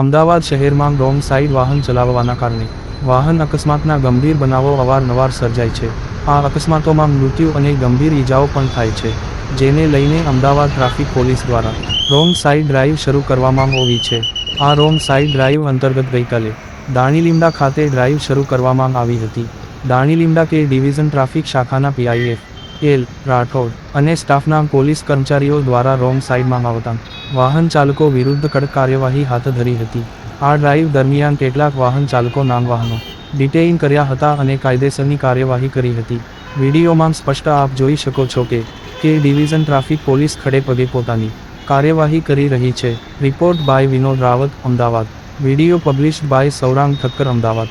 અમદાવાદ શહેરમાં wrong side વાહન ચલાવવાના કારણે વાહન અકસ્માતના ગંભીર બનાવો અવારનવાર સર્જાય છે. આ અકસ્માતોમાં મૃત્યુ અને ગંભીર ઈજાઓ પણ થાય છે, જેને લઈને અમદાવાદ ટ્રાફિક પોલીસ દ્વારા રોંગ સાઈડ ડ્રાઈવ શરૂ કરવામાં આવી છે. આ રોંગ સાઈડ ડ્રાઈવ અંતર્ગત ગઈકાલે દાણીલીમડા ખાતે ડ્રાઈવ શરૂ કરવામાં આવી હતી. દાણીલીમડા કે ડિવિઝન ટ્રાફિક શાખાના પીઆઈએફ એલ, રાઠોડ અને સ્ટાફના પોલીસ કર્મચારીઓ દ્વારા રોંગ સાઈડમાં આવતા વાહન ચાલકો વિરુદ્ધ કડક કાર્યવાહી હાથ ધરી હતી. આ ડ્રાઇવ દરમિયાન કેટલાક વાહન ચાલકો નામ વાહનો ડિટેઇન કર્યા હતા અને કાયદેસરની કાર્યવાહી કરી હતી. વિડીયોમાં સ્પષ્ટ આપ જોઈ શકો છો કે કે ડિવિઝન ટ્રાફિક પોલીસ ખડે પગે પોતાની કાર્યવાહી કરી રહી છે. Report by Vinod Rawat, Ahmedabad. Video published by Saurang Thakkar, Ahmedabad.